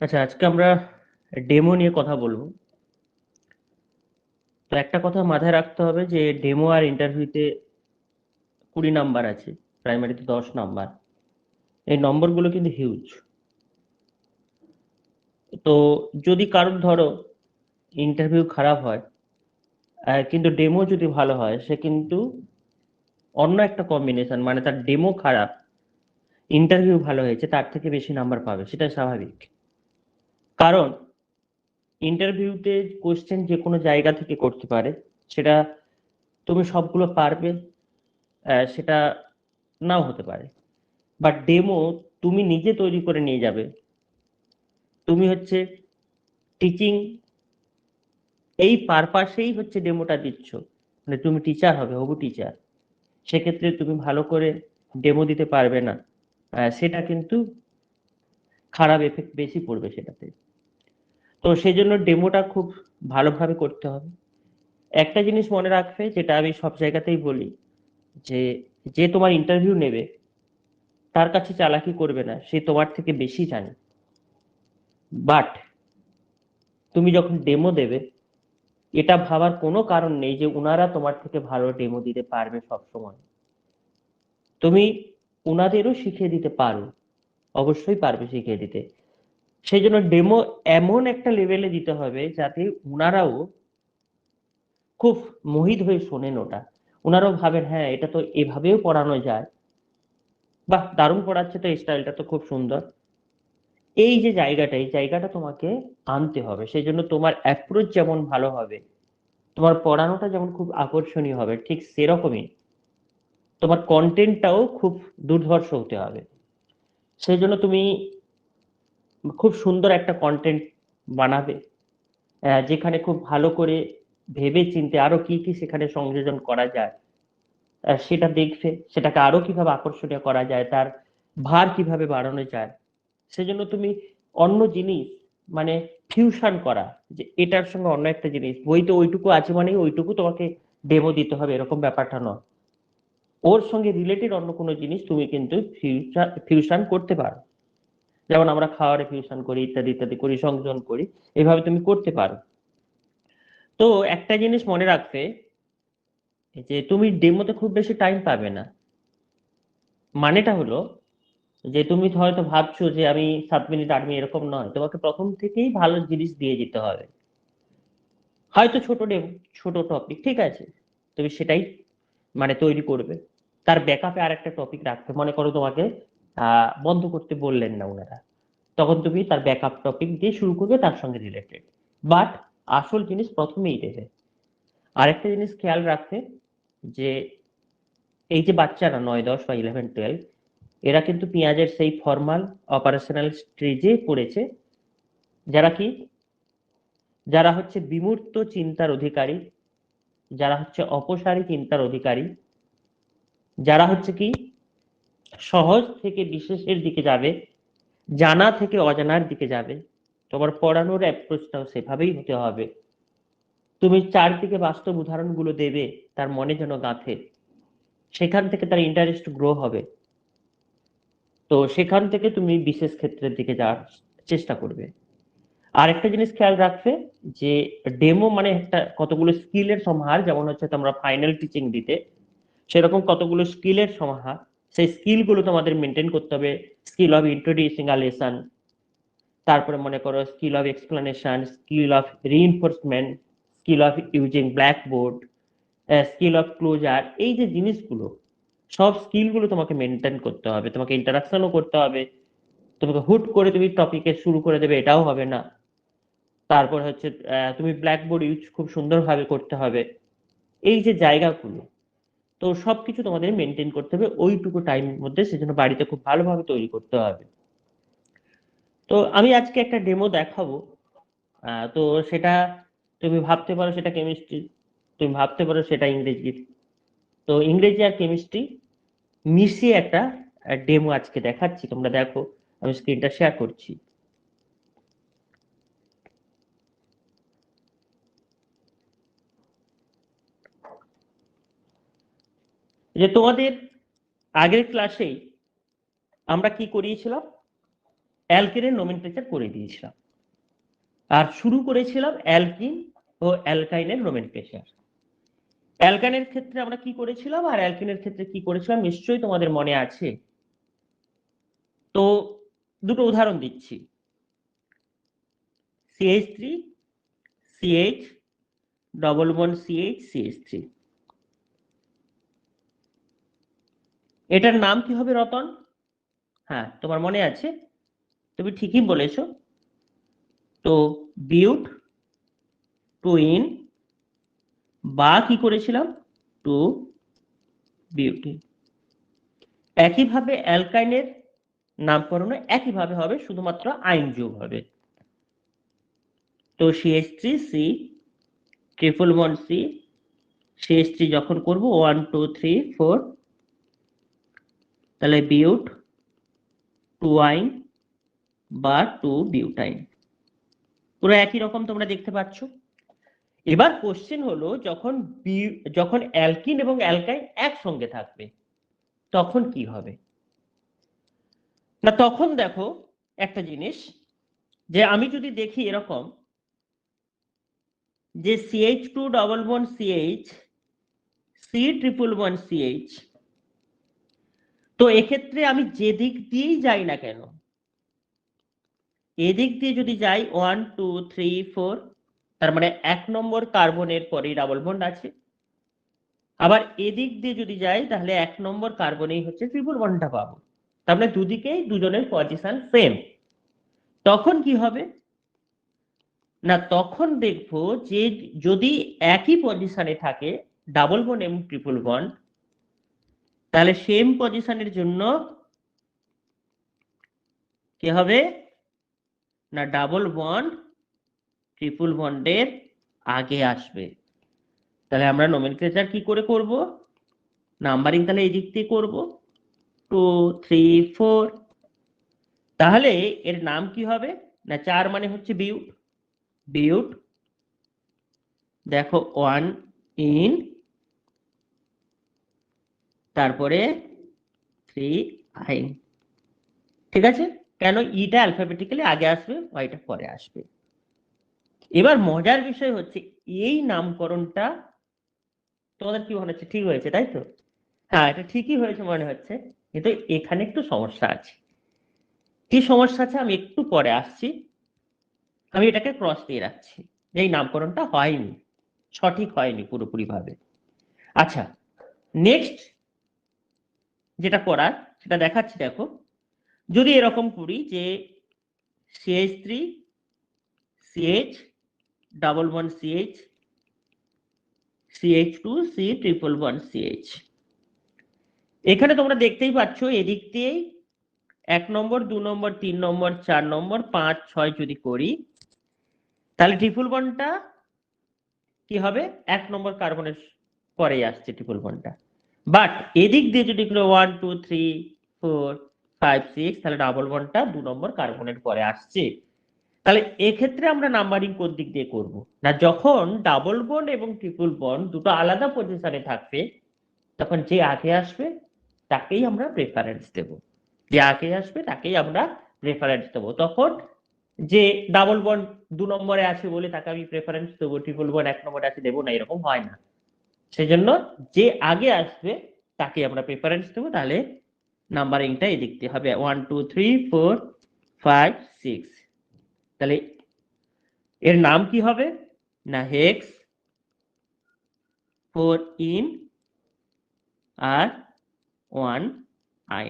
আচ্ছা আজকে আমরা ডেমো নিয়ে কথা বলব। তো একটা কথা মাথায় রাখতে হবে যে ডেমো আর ইন্টারভিউতে কুড়ি নাম্বার আছে প্রাইমারিতে দশ নাম্বার এই নম্বরগুলো কিন্তু হিউজ তো যদি কারোর ধরো ইন্টারভিউ খারাপ হয় কিন্তু ডেমো যদি ভালো হয়, সে কিন্তু অন্য একটা কম্বিনেশন মানে তার ডেমো খারাপ ইন্টারভিউ ভালো হয়েছে, তার থেকে বেশি নাম্বার পাবে সেটা স্বাভাবিক। কারণ ইন্টারভিউতে কোশ্চেন যে কোনো জায়গা থেকে করতে পারে, সেটা তুমি সবগুলো পারবে সেটা নাও হতে পারে। বাট ডেমো তুমি নিজে তৈরি করে নিয়ে যাবে। তুমি হচ্ছে টিচিং এই পারপাসেই হচ্ছে ডেমোটা দিচ্ছ। মানে তুমি টিচার হবে, হবু টিচার সেক্ষেত্রে তুমি ভালো করে ডেমো দিতে পারবে না। সেটা কিন্তু খারাপ এফেক্ট বেশি পড়বে সেটাতে। তো সেই জন্য ডেমোটা খুব ভালোভাবে করতে হবে। একটা জিনিস মনে রাখবে, যেটা আমি সব জায়গাতেই বলি, যে যে তোমার ইন্টারভিউ নেবে, তার কাছে চালাকি করবে না, সে তোমার থেকে বেশি জানে। বাট তুমি যখন ডেমো দেবে, এটা ভাবার কোনো কারণ নেই যে উনারা তোমার থেকে ভালো ডেমো দিতে পারবে সব সময় তুমি উনাদেরও শিখিয়ে দিতে পারো, অবশ্যই পারবে শিখিয়ে দিতে। সেই জন্য ডেমো এমন একটা লেভেলে দিতে হবে যাতে উনারাও খুব মোহিত হয়ে শোনেন ওটা। ওনারাও ভাবেন হ্যাঁ এটা তো এভাবেও পড়ানো যায়। বাহ, দারুণ পড়াচ্ছে তো স্টাইলটা তো, খুব সুন্দর। এই যে জায়গাটা, এই জায়গাটা তোমাকে আনতে হবে। সেই জন্য তোমার অ্যাপ্রোচ যেমন ভালো হবে, তোমার পড়ানোটা যেমন খুব আকর্ষণীয় হবে, ঠিক সেরকমই তোমার কন্টেন্টটাও খুব দুর্ধর্ষ হতে হবে। সেই জন্য তুমি খুব সুন্দর একটা কন্টেন্ট বানাবে। যেখানে খুব ভালো করে ভেবে চিনতে আরও কি কি সেখানে সংযোজন করা যায় সেটা দেখবে, সেটাকে আরও কীভাবে আকর্ষণীয় করা যায়, তার ভার কীভাবে বাড়ানো যায়। সেজন্য তুমি অন্য জিনিস মানে ফিউশন করা, যে এটার সঙ্গে অন্য একটা জিনিস বইতে ওইটুকু আছে মানে ওইটুকু তোমাকে ডেমো দিতে হবে, এরকম ব্যাপারটা নয়। ওর সঙ্গে রিলেটেড অন্য কোনো জিনিস তুমি কিন্তু ফিউশন করতে পারো। যেমন আমরা খাওয়ারে ফিউশন করি, ইত্যাদি ইত্যাদি করি, সংযোজন করি, এভাবে তুমি করতে পারো। তো একটা জিনিস মনে রাখবে, যে তুমি ডেমোতে খুব বেশি টাইম পাবে না। মানেটা হলো, যে তুমি হয়তো ভাবছ যে আমি সাত মিনিট, আট মিনিট এরকম নয়। তোমাকে প্রথম থেকেই ভালো জিনিস দিয়ে যেতে হবে। হয়তো ছোট ডেমো ছোট টপিক ঠিক আছে? তুমি সেটাই মানে তৈরি করবে। তার ব্যাকআপে আর একটা টপিক রাখবে। মনে করো তোমাকে বন্ধ করতে বললেন না ওনারা। তখন তুমি তার ব্যাকআপ টপিক দিয়ে শুরু করবে তার সঙ্গে রিলেটেড বাট আসল জিনিস প্রথমেই দেবে। আরেকটা জিনিস খেয়াল রাখতে যে এই যে বাচ্চারা নয়, দশ বা ইলেভেন টুয়েলভ এরা কিন্তু পেঁয়াজের সেই ফর্মাল অপারেশনাল স্টেজে পড়েছে। যারা কি? যারা হচ্ছে বিমূর্ত চিন্তার অধিকারী, যারা হচ্ছে অপসারী চিন্তার অধিকারী, যারা হচ্ছে কি? সহজ থেকে বিশেষের দিকে যাবে, জানা থেকে অজানার দিকে যাবে। তোমার পড়ানোর অ্যাপ্রোচটাও সেভাবেই হতে হবে। তুমি চারদিকে বাস্তব উদাহরণগুলো দেবে, তার মনে যেন গাঁথে। সেখান থেকে তার ইন্টারেস্ট গ্রো হবে। তো সেখান থেকে তুমি বিশেষ ক্ষেত্রের দিকে যাওয়ার চেষ্টা করবে। আর একটা জিনিস খেয়াল রাখবে যে ডেমো মানে একটা কতগুলো স্কিলের সমাহার, যেমন হচ্ছে তোমরা ফাইনাল টিচিং দিতে। সেরকম কতগুলো স্কিলের সমাহার। সেই স্কিলগুলো তোমাদের মেনটেন করতে হবে। Skill of introducing a lesson তারপরে মনে করো skill of explanation skill of reinforcement skill of using blackboard skill of closure এই যে জিনিসগুলো, সব স্কিলগুলো তোমাকে মেনটেন করতে হবে। তোমাকে ইন্টারাকশনও করতে হবে। তোমাকে হুট করে তুমি টপিকে শুরু করে দেবে, এটাও হবে না। তারপর হচ্ছে তুমি ব্ল্যাকবোর্ড ইউজ খুব সুন্দরভাবে করতে হবে। এই যে জায়গাগুলো তো সবকিছু তোমাদের মেনটেন করতে হবে। ওইটুকু টাইমের মধ্যে সেজন্য বাড়িতে খুব ভালোভাবে তৈরি করতে হবে। তো আমি আজকে একটা ডেমো দেখাবো। তো সেটা তুমি ভাবতে পারো সেটা কেমিস্ট্রি তুমি ভাবতে পারো সেটা ইংরেজি তো ইংরেজি আর কেমিস্ট্রি মিশিয়ে একটা ডেমো আজকে দেখাচ্ছি। তোমরা দেখো, আমি স্ক্রিনটা শেয়ার করছি। যে তোমাদের আগের ক্লাসেই আমরা কি করিয়েছিলাম? অ্যালকেনের নোমেনক্লেচার করে দিয়েছিলাম। আর শুরু করেছিলাম অ্যালকিন ও অ্যালকাইনের নোমেনক্লেচার অ্যালকানের ক্ষেত্রে আমরা কি করেছিলাম? আর অ্যালকিনের ক্ষেত্রে কি করেছিলাম? নিশ্চয়ই তোমাদের মনে আছে। তো দুটো উদাহরণ দিচ্ছি। CH three CH double one CH CH three এটার নাম কি হবে রতন? হ্যাঁ তোমার মনে আছে? তুমি ঠিকই বলেছ। তো বিউট টু ইন বা কি করেছিলাম? টু বিউটি। একইভাবে অ্যালকাইনের নামকরণ একইভাবে হবে, শুধুমাত্র আইন যোগ হবে। তো CS three C triple one C CS three যখন করব ওয়ান টু থ্রি ফোর তাহলে বিউট টু আইন বা টু বিউটাইন পুরো একই রকম তোমরা দেখতে পাচ্ছ। এবার কোশ্চেন হলো, যখন যখন অ্যালকিন এবং অ্যালকাইন একসঙ্গে থাকবে, তখন কি হবে? না, তখন দেখো একটা জিনিস, যে আমি যদি দেখি এরকম, যে CH two double one CH C triple one CH তো এক্ষেত্রে আমি যে দিক দিয়েই যাই না কেন? এদিক দিয়ে যদি যাই ওয়ান টু থ্রি ফোর তার মানে এক নম্বর কার্বনের পরেই ডাবল বন্ড আছে। আবার এদিক দিয়ে যদি যাই, তাহলে এক নম্বর কার্বনেই হচ্ছে ট্রিপল বন্ডটা পাবো। তার মানে দুদিকেই দুজনের পজিশন সেম তখন কি হবে? না, তখন দেখব যে যদি একই পজিশনে থাকে ডাবল বন্ড এবং ট্রিপল বন্ড তাহলে সেম পজিশনের জন্য কি হবে? না ডাবল বন্ড ট্রিপল বন্ডের আগে আসবে। তাহলে আমরা নোমেনক্লেচার কি করে করব? নাম্বারিং তাহলে এই দিক দিয়ে করব। টু থ্রি ফোর তাহলে এর নাম কি হবে? না, চার মানে হচ্ছে বিউট বিউট দেখো ওয়ান ইন তারপরে থ্রি আইন ঠিক আছে? কেন ইটা অ্যালফাবেটিক্যালি আগে আসবে ওয়াইটা পরে আসবে। এবার মজার বিষয় হচ্ছে, এই নামকরণটা তোমাদের কি মনে হচ্ছে? ঠিক হয়েছে, তাই তো? হ্যাঁ এটা ঠিকই হয়েছে মনে হচ্ছে, কিন্তু এখানে একটু সমস্যা আছে। কি সমস্যা আছে? আমি একটু পরে আসছি। আমি এটাকে ক্রস দিয়ে রাখছি। যে এই নামকরণটা হয়নি, সঠিক হয়নি পুরোপুরি ভাবে আচ্ছা নেক্সট যেটা করার, সেটা দেখাচ্ছি, দেখো। যদি এরকম করি যে CH three CH double one CH CH two C triple one CH এখানে তোমরা দেখতেই পাচ্ছ, এদিক দিয়েই এক নম্বর, দু নম্বর, তিন নম্বর, চার নম্বর, পাঁচ, ছয় যদি করি, তাহলে ট্রিপল বনটা কি হবে? এক নম্বর কার্বনের পরেই আসছে ট্রিপল বনটা বাট এদিক দিয়ে যদি one two three four five six তাহলে ডাবল বনটা দু নম্বর কার্বনের পরে আসছে। তাহলে এক্ষেত্রে আমরা নাম্বারিং কোন দিক দিয়ে করব? না, যখন ডাবল বন্ড এবং ট্রিপল বন্ড দুটো আলাদা পজিশনে থাকবে, তখন যে আগে আসবে, তাকেই আমরা প্রেফারেন্স দেব। যে আগে আসবে, তাকেই আমরা প্রেফারেন্স দেবো। তখন যে ডাবল বন্ড দু নম্বরে আছে বলে তাকে আমি প্রেফারেন্স দেবো ট্রিপল বন্ড এক নম্বরে আছে দেবো না, এরকম হয় না। সেজন্য যে আগে আসবে, তাকে আমরা প্রেফারেন্স দেবো। তাহলে নাম্বারিংটা এদিক দিয়ে হবে। One two three four five six তাহলে এর নাম কি হবে? না হেক্স ফোর ইন আর ওয়ান আই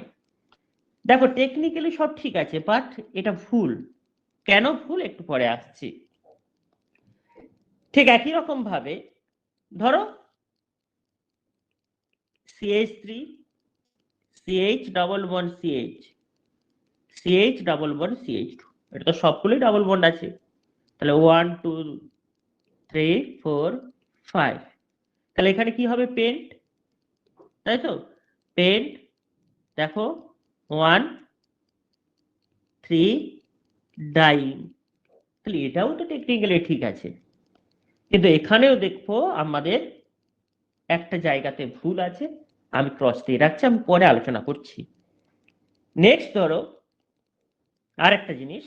দেখো টেকনিক্যালি সব ঠিক আছে বাট এটা ভুল। কেন ভুল? একটু পরে আসছি। ঠিক একই রকম ভাবে, ধরো CH three CH double one CH CH double one CH two এটা তো সবগুলোই ডাবল বন্ড আছে। তাহলে one two three four five তাহলে এখানে কি হবে পেন্ট তাই তো? পেন্ট দেখো ওয়ান থ্রি ডাইং তাহলে এটাও তো টেকনিক্যালি ঠিক আছে। কিন্তু এখানেও দেখব আমাদের একটা জায়গাতে ভুল আছে। আমি ক্রস দিয়ে রাখছি, আমি পরে আলোচনা করছি। নেক্সট ধরো আর একটা জিনিস,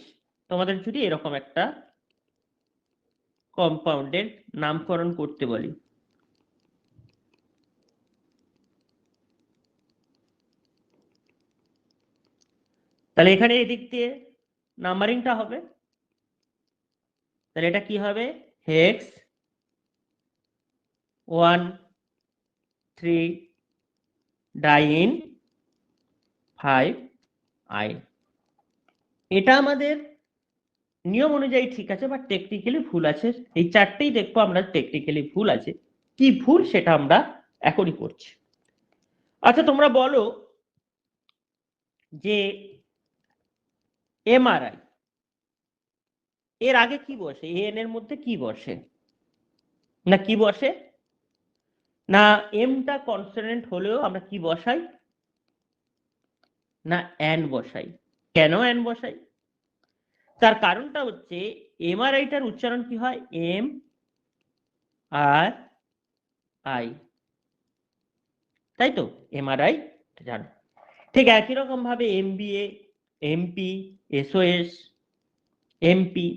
তোমাদের যদি এরকম একটা কম্পাউন্ডের নামকরণ করতে বলি। তাহলে এখানে এদিক দিয়ে নাম্বারিংটা হবে। তাহলে এটা কি হবে? Hex one three diene five yne এটা আমাদের নিয়ম অনুযায়ী ঠিক আছে বা টেকনিক্যালি ভুল আছে। এই চারটেই দেখব আমরা টেকনিক্যালি ভুল আছে। কি ভুল সেটা আমরা এখনই করছি। আচ্ছা তোমরা বলো যে এমআরআই, এর আগে কি বসে? এন এর মধ্যে কি বসে? না কি বসে? না এমটা কনসোনেন্ট হলেও আমরা কি বসাই? না অ্যান বসাই। কেন অ্যান বসাই? তার কারণটা হচ্ছে এমআরআইটার উচ্চারণ কি হয়? এম আর আই তাই তো? এমআরআই জানো। ঠিক একই রকম ভাবে এমবিএ এমপি এসওএস এমপি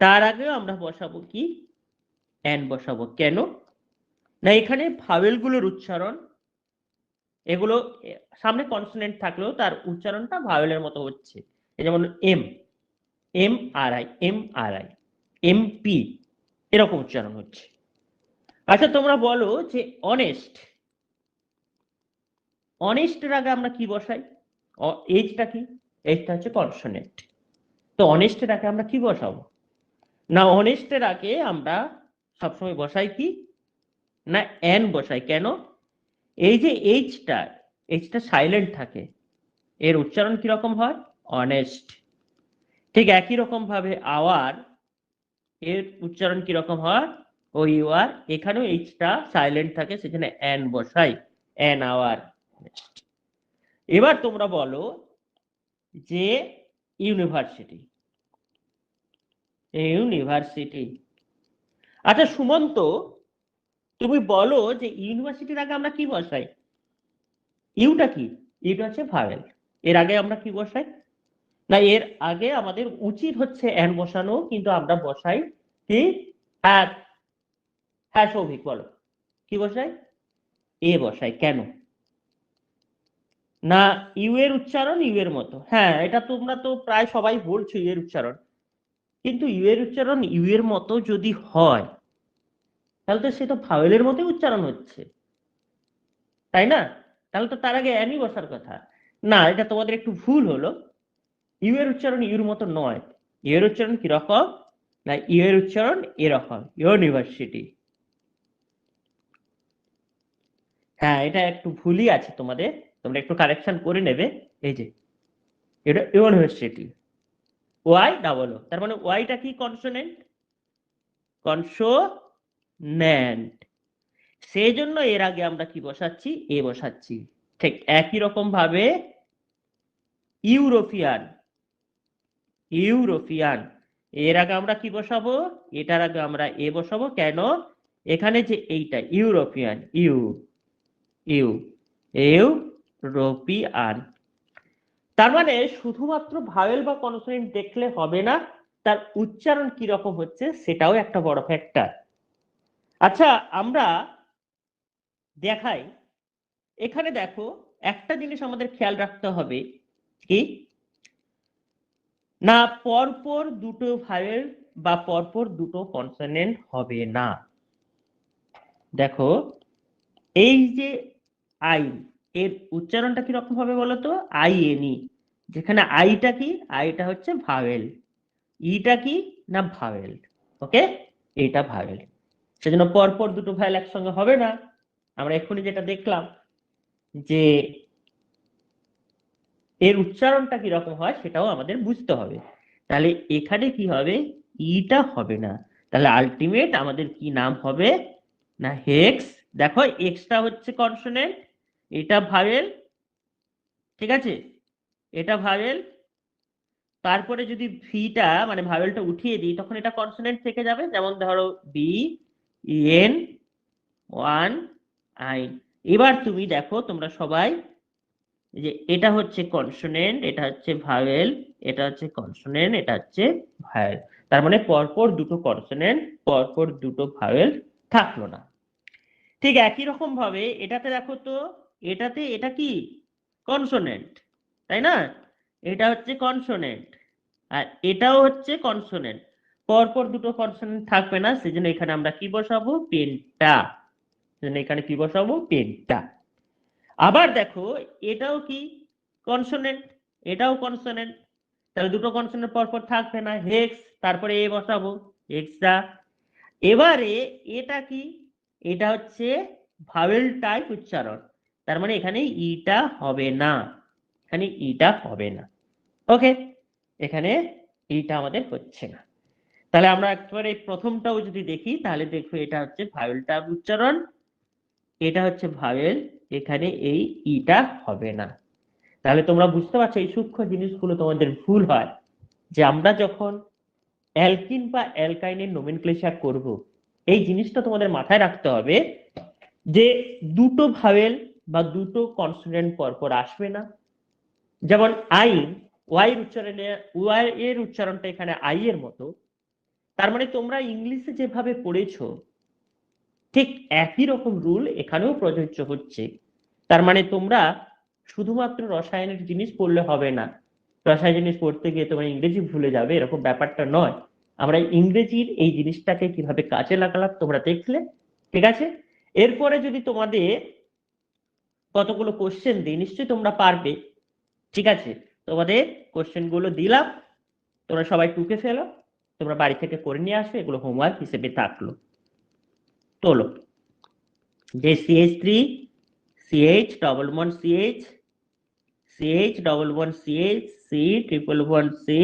তার আগেও আমরা বসাবো কি? অ্যান বসাবো। কেন? না, এখানে ভাওয়েলগুলোর উচ্চারণ, এগুলো সামনে কনসোনেন্ট থাকলেও তার উচ্চারণটা ভাওয়েলের মতো হচ্ছে। যেমন M M R I, M R I, M P, এরকম উচ্চারণ হচ্ছে। আচ্ছা তোমরা বলো যে অনেস্ট অনেস্টের আগে আমরা কি বসাই? এইচটা কি? এইচটা হচ্ছে কনসোনেন্ট তো অনেস্টের আগে আমরা কি বসাবো? না অনেস্টের আগে আমরা সবসময় বসাই কি? না এন বসাই, কেন? এই যে এইচটা এইচটা সাইলেন্ট থাকে, এর উচ্চারণ কীরকম হয়? অনেস্ট ঠিক একই রকম ভাবে আওয়ার এর উচ্চারণ কীরকম হয়? ও ইউ আর এখানেও এইচটা সাইলেন্ট থাকে, সেখানে এন বসাই এন আওয়ার এবার তোমরা বলো যে ইউনিভার্সিটি ইউনিভার্সিটি আচ্ছা সুমন্ত তুমি বলো যে ইউনিভার্সিটির আগে আমরা কি বসাই? ইউটা কি? ইউটা হচ্ছে ভাওয়েল এর আগে আমরা কি বসাই? না, এর আগে আমাদের উচিত হচ্ছে এন বসানো, কিন্তু আমরা বসাই কি? হ্যাঁ হ্যাঁ সৌভিক, বলো। কি বসাই? এ বসাই, কেন? না, ইউ এর উচ্চারণ ইউ এর মতো। হ্যাঁ এটা তোমরা তো প্রায় সবাই বলছো ইউ এর উচ্চারণ। কিন্তু ইউ এর উচ্চারণ ইউ এর মতো যদি হয় তাহলে তো সে তো ফাওয়েলের মতোই উচ্চারণ হচ্ছে। তাই না? তাহলে তো তার আগে অ্যানি বসার কথা। না, এটা তোমাদের একটু ভুল হলো। ইউ এর উচ্চারণ ইউর মতো নয়। ইউ এর উচ্চারণ কীরকম? না ইউ এর উচ্চারণ এরকম। ইউনিভার্সিটি। হ্যাঁ এটা একটু ভুলই আছে তোমাদের। তোমরা একটু কারেকশন করে নেবে। এই যে, এটা ইউনিভার্সিটি। ওয়াই ডাবল ও তার মানে ওয়াইটা কি কনসোনেন্ট কনসোন্যান্ট সেই জন্য এর আগে আমরা কি বসাচ্ছি? এ বসাচ্ছি। ঠিক একই রকম ভাবে ইউরোপিয়ান। ইউরোপিয়ান। এর আগে আমরা কি বসাবো? এটার আগে আমরা এ বসাবো। কেন? এখানে যে এইটা, ইউরোপিয়ান। ইউ। ইউ। ইউরোপিয়ান। তার মানে শুধুমাত্র ভাওয়েল বা কনসোনেন্ট দেখলে হবে না, তার উচ্চারণ কি রকম হচ্ছে সেটাও একটা বড় ফ্যাক্টর আচ্ছা আমরা দেখাই। এখানে দেখো, একটা জিনিস আমাদের খেয়াল রাখতে হবে, কি? না, পরপর দুটো ভাওয়েল বা পরপর দুটো কনসোনেন্ট হবে না। দেখো, এই যে আই এর উচ্চারণটা কীরকম হবে বলতো আই এনি যেখানে আইটা কি? আইটা হচ্ছে ভাওয়েল ইটা কি? না ভাওয়েল ওকে এটা ভাওয়েল সেজন্য পরপর দুটো ভাওয়েল একসঙ্গে হবে না। আমরা এক্ষুনি যেটা দেখলাম যে এর উচ্চারণটা কীরকম হয় সেটাও আমাদের বুঝতে হবে। তাহলে এখানে কি হবে? ইটা হবে না। তাহলে আলটিমেট আমাদের কি নাম হবে? না হেক্স দেখো এক্সটা হচ্ছে কনসোনেন্ট এটা ভাওয়েল ঠিক আছে? এটা ভাওয়েল তারপরে যদি ভিটা মানে ভাওয়েলটা উঠিয়ে দিই, তখন এটা কনসোনেন্ট থেকে যাবে। যেমন ধরো বি এন ওয়ান আই। এবার তুমি দেখো, তোমরা সবাই, যে এটা হচ্ছে কনসোনেন্ট, এটা হচ্ছে ভাওয়েল এটা হচ্ছে কনসোনেন্ট, এটা হচ্ছে ভাওয়েল তার মানে পরপর দুটো কনসোনেন্ট, পরপর দুটো ভাওয়েল থাকল না। ঠিক একই রকম ভাবে এটাতে দেখো তো, এটাতে এটা কি? কনসোনেন্ট, তাই না? এটা হচ্ছে কনসোনেন্ট, আর এটাও হচ্ছে কনসোনেন্ট। পরপর দুটো কনসোনেন্ট থাকবে না, সেজন্য এখানে আমরা কি বসাবো? পেনটা সেজন্য এখানে কি বসাবো? পেনটা আবার দেখো, এটাও কি কনসোনেন্ট এটাও কনসোনেন্ট তাহলে দুটো কনসোনেন্ট পরপর থাকবে না হেক্স তারপরে এ বসাবো এক্সট্রা এবারে এটা কি? এটা হচ্ছে ভাওয়েল টাইপ উচ্চারণ। তার মানে এখানে ইটা হবে না। এখানে ইটা হবে না। ওকে এখানে ইটা আমাদের হচ্ছে না। তাহলে আমরা একবারে এই প্রথমটাও যদি দেখি, তাহলে দেখো এটা হচ্ছে ভাওয়েল টাইপ উচ্চারণ। এটা হচ্ছে ভাওয়েল, এখানে এই ইটা হবে না। তাহলে তোমরা বুঝতে পারছ এই সূক্ষ্ম জিনিসগুলো তোমাদের ভুল হয় যে আমরা যখন অ্যালকিন বা অ্যালকাইনের নোমেনক্লেচার করব, এই জিনিসটা তোমাদের মাথায় রাখতে হবে যে দুটো ভাওয়েল বা দুটো কনসোনেন্ট পরপর আসবে না। যেমন আই ওয়াই উচ্চারণে ওয়াই এর উচ্চারণটা এখানে আই এর মতো তার মানে তোমরা ইংলিশে যেভাবে পড়েছো, ঠিক একই রকম রুল এখানেও প্রযোজ্য হচ্ছে। তার মানে তোমরা শুধুমাত্র রসায়নের জিনিস পড়লে হবে না। রসায়ন জিনিস পড়তে গিয়ে তোমরা ইংরেজি ভুলে যাবে, এরকম ব্যাপারটা নয়। আমরা ইংরেজির এই জিনিসটাকে কীভাবে কাজে লাগালাম তোমরা দেখলে, ঠিক আছে? এরপরে যদি তোমাদের কতগুলো কোশ্চেন দিই, নিশ্চয়ই তোমরা পারবে, ঠিক আছে? তোমাদের কোশ্চেনগুলো দিলাম, তোমরা সবাই টুকে ফেলো। তোমরা বাড়ি থেকে করে নিয়ে আসবে এগুলো হোমওয়ার্ক হিসেবে থাকল। তোলো। যে CH three CH double one CH CH double one CH C triple one C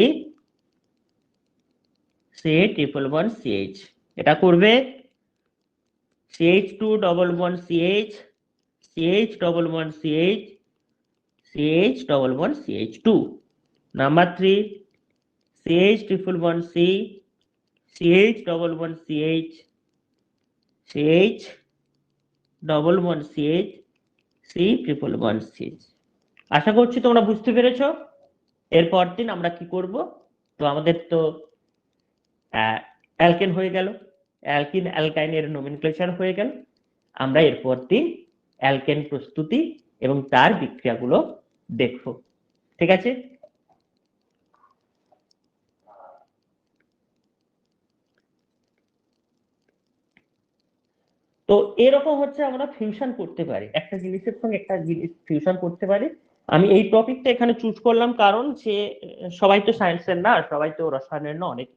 C triple one CH এটা করবে CH two double one CH CH double one CH CH double one CH two number three CH triple one C CH double one CH CH double one CH C triple one CH আশা করছি তোমরা বুঝতে পেরেছ। এরপর দিন আমরা কি করব? তো আমাদের তো অ্যালকেন হয়ে গেল। অ্যালকিন অ্যালকাইনের নোমেনক্লেচার হয়ে গেল। আমরা এরপর দিন অ্যালকেন প্রস্তুতি এবং তার বিক্রিয়াগুলো দেখব। ঠিক আছে? তো এরকম হচ্ছে আমরা ফিউশন করতে পারি। একটা জিনিসের সঙ্গে একটা জিনিস ফিউশন করতে পারি। আমি এই টপিকটা এখানে চুজ করলাম কারণ যে, সবাই তো সায়েন্সের না সবাই তো রসায়নের না, অনেক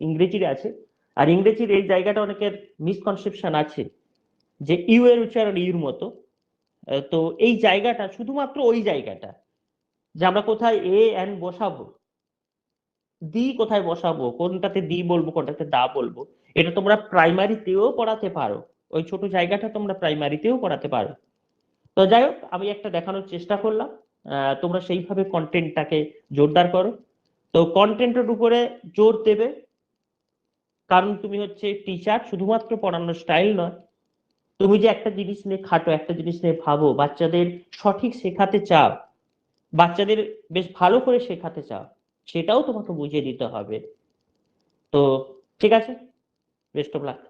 ইংরেজির আছে। আর ইংরেজির এই জায়গাটা অনেকের মিসকনসেপশন আছে যে ইউ এর উচ্চারণ ইউর মতো। তো এই জায়গাটা, শুধুমাত্র ওই জায়গাটা যে আমরা কোথায় এ এন বসাবো দি কোথায় বসাবো, কোনটাতে দি বলব, কোনটাতে দা বলব, এটা তোমরা প্রাইমারিতেও পড়াতে পারো। ওই ছোট জায়গাটা তোমরা প্রাইমারিতেও করাতে পারো। তো যাই হোক আমি একটা দেখানোর চেষ্টা করলাম। তোমরা সেইভাবে কন্টেন্টটাকে জোরদার করো। তো কন্টেন্টের উপরে জোর দেবে। কারণ তুমি হচ্ছে টিচার শুধুমাত্র পড়ানোর স্টাইল নয়। তুমি যে একটা জিনিস নিয়ে খাটো, একটা জিনিস নিয়ে ভাবো, বাচ্চাদের সঠিক শেখাতে চাও, বাচ্চাদের বেশ ভালো করে শেখাতে চাও, সেটাও তোমাকে বুঝিয়ে দিতে হবে। তো ঠিক আছে? Best of luck